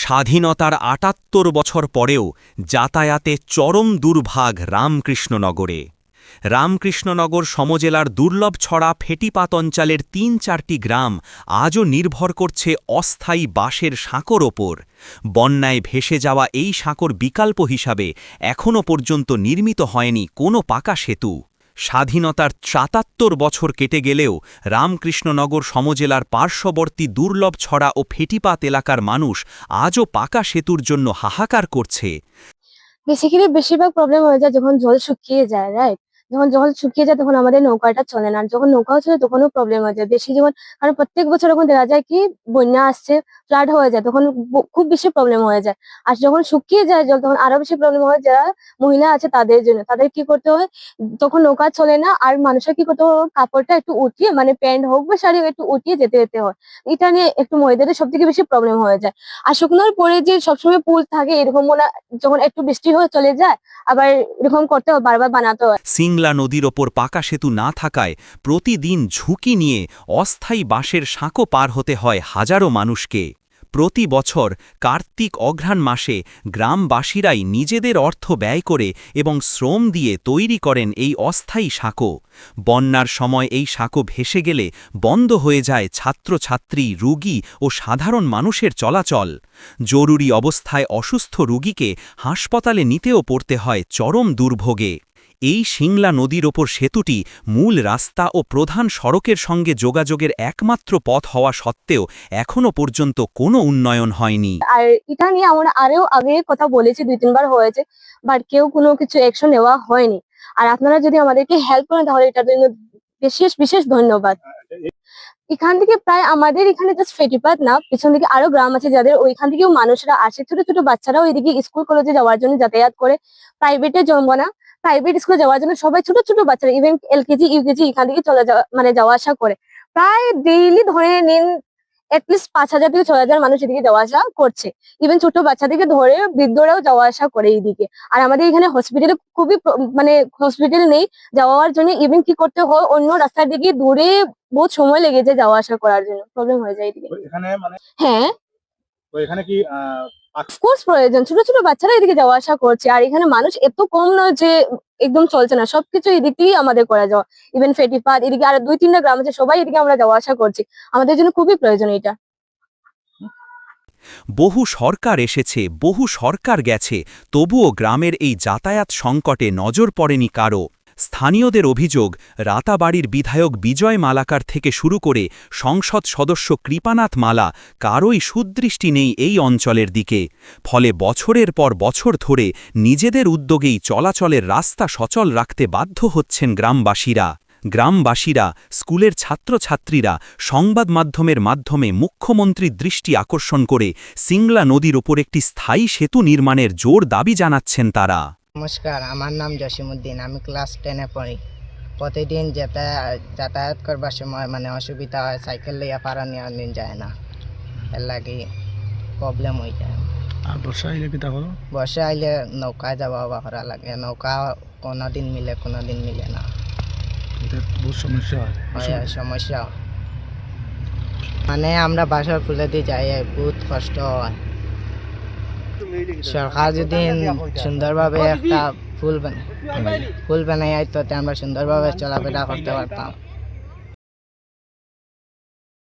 স্বাধীনতার আটাত্তর বছর পরেও যাতায়াতে চরম দুর্ভাগ রামকৃষ্ণনগরে। রামকৃষ্ণনগর সমজেলার দুর্লভ ছড়া ফেটিপাত অঞ্চলের তিন চারটি গ্রাম আজও নির্ভর করছে অস্থায়ী বাঁশের সাঁকোর ওপর। বন্যায় ভেসে যাওয়া এই সাঁকোর বিকল্প হিসাবে এখনও পর্যন্ত নির্মিত হয়নি কোনো পাকা সেতু। স্বাধীনতার সাতাত্তর বছর কেটে গেলেও রামকৃষ্ণনগর সমজেলার পার্শ্ববর্তী দুর্লভ ছড়া ও ফেটিপাত এলাকার মানুষ আজও পাকা সেতুর জন্য হাহাকার করছে। বেসিক্যালি বেশিরভাগ প্রবলেম হয়ে যায় যখন জল শুকিয়ে যায় রাইট যখন জল শুকিয়ে যায় তখন আমাদের নৌকাটা চলে না। যখন নৌকাও চলে তখনও প্রবলেম হয়ে যায়। বেশি যখন কারণ প্রত্যেক বছর যখন দেখা যায় কি বন্যা আসছে ফ্লাড হয়ে যায়, তখন খুব বেশি প্রবলেম হয়ে যায়। আর যখন শুকিয়ে যায় জল তখন আরও বেশি প্রবলেম হয় যারা মহিলা আছে তাদের জন্য। তাদের কি করতে হয়, তখন নৌকা চলে না, আর মানুষের কি করতে হয়, কাপড়টা একটু উঠিয়ে মানে প্যান্ট হোক বা শাড়ি একটু উঠিয়ে যেতে যেতে হয়। এটা নিয়ে একটু মহিলাদের সব থেকে বেশি প্রবলেম হয়ে যায়। আর শুকনোর পরে যে সবসময় পুল থাকে এরকম যখন একটু বৃষ্টি হয়ে চলে যায়, আবার এরকম করতে হয়, বারবার বানাতে হয়। সিংলা নদীর ওপর পাকা সেতু না থাকায় প্রতিদিন ঝুঁকি নিয়ে অস্থায়ী বাঁশের সাঁকো পার হতে হয় হাজারো মানুষকে। প্রতি বছর কার্তিক অঘ্রাণ মাসে গ্রামবাসীরাই নিজেদের অর্থ ব্যয় করে এবং শ্রম দিয়ে তৈরি করেন এই অস্থায়ী সাঁকো। বন্যার সময় এই সাঁকো ভেসে গেলে বন্ধ হয়ে যায় ছাত্রছাত্রী, রুগী ও সাধারণ মানুষের চলাচল। জরুরি অবস্থায় অসুস্থ রুগীকে হাসপাতালে নিতেও পড়তে হয় চরম দুর্ভোগে। এই সিংলা নদীর ওপর সেতুটি মূল রাস্তা ও প্রধান সড়কের সঙ্গে যোগাযোগের একমাত্র পথ হওয়া সত্ত্বেও এখনও পর্যন্ত কোনো উন্নয়ন হয়নি। আর এটা নিয়ে আমরা আরও আগে কথা বলেছি, দুই তিনবার হয়েছে বাট কেউ কোনো কিছু অ্যাকশন নেওয়া হয়নি। আর আপনারা যদি আমাদেরকে হেল্প করেন, তাহলে এটার জন্য বিশেষ বিশেষ ধন্যবাদ। এখান থেকে প্রায় আমাদের এখানে জাস্ট ফেটিপাত না, পিছন দিকে আরও গ্রাম আছে যাদের ওইখান থেকেও মানুষরা আসে, ছোট ছোট বাচ্চারাও এদিকে স্কুল কলেজে যাওয়ার জন্য যাতায়াত করে। প্রাইভেটে জন্ম না। প্রাইভেট স্কুলে যাওয়ার জন্য সবাই ছোট ছোট বাচ্চারা ইভেন এলকেজি ইউকেজি এখান থেকে চলে যাওয়া মানে যাওয়া আসা করে। প্রায় ডেইলি ধরে নিন অ্যাটলিস্ট পাঁচ হাজার থেকে ছয় হাজার মানুষ এদিকে যাওয়া আসা করছে। ইভেন ছোট বাচ্চা থেকে ধরে বৃদ্ধরাও যাওয়া আসা করে এইদিকে। আর আমাদের এখানে হসপিটালে খুবই মানে হসপিটাল নেই। যাওয়ার জন্য ইভেন কি করতে হয় অন্য রাস্তার দিকে দূরে বহুত সময় লেগে যায় যাওয়া আসা করার জন্য। প্রবলেম হয়ে যায় এদিকে। মানে হ্যাঁ। তো এখানে কি কোর্স প্রয়োজন। ছোট ছোট বাচ্চারা এদিকে যাওয়া আসা করছে। আর এখানে মানুষ এত কম নয় যে একদম চলছে না। সবকিছু এদিক দিয়েই আমাদের করা যাওয়া। ইভেন ফেটিপাত এদিকে আর দুই, তিনটা গ্রাম আছে, সবাই এদিকে আমরা যাওয়া আসা করছি। আমাদের জন্য খুবই প্রয়োজন এটা। বহু সরকার এসেছে, বহু সরকার গেছে, তবুও গ্রামের এই যাতায়াত সংকটে নজর পড়েনি কারও স্থানীয়দের অভিযোগ, রাতাবাড়ির বিধায়ক বিজয় মালাকার থেকে শুরু করে সংসদ সদস্য কৃপানাথ মালা কারোই সুদৃষ্টি নেই এই অঞ্চলের দিকে। ফলে বছরের পর বছর ধরে নিজেদের উদ্যোগেই চলাচলের রাস্তা সচল রাখতে বাধ্য হচ্ছেন গ্রামবাসীরা। গ্রামবাসীরা, স্কুলের ছাত্রছাত্রীরা সংবাদ মাধ্যমের মাধ্যমে মুখ্যমন্ত্রীর দৃষ্টি আকর্ষণ করে সিংলা নদীর ওপর একটি স্থায়ী সেতু নির্মাণের জোর দাবি জানাচ্ছেন তারা। নমস্কার আমার নাম জসিমুদ্দিন আমি ক্লাস টেনে পড়ি। প্রতিদিন যাতায়াত যাতায়াত করবার সময় মানে অসুবিধা হয় সাইকেল লইয়া পারা নিয়ে যায় না। এর লাগে প্রবলেম হয়ে যায়। আর বর্ষা আইলে কিতা করো বর্ষা আইলে নৌকা যাওয়া বা করা লাগে নৌকা কোনো দিন মিলে কোনো দিন মিলে না। বহুত সমস্যা হয়। সমস্যা। মানে আমরা বাসার ফুলে দিয়ে যাই বহুত কষ্ট হয়। সরকার যদি সুন্দরভাবে একটা ফুল বানায় ফুল বানাই তো আমরা সুন্দরভাবে চলাফেরা করতে পারতাম।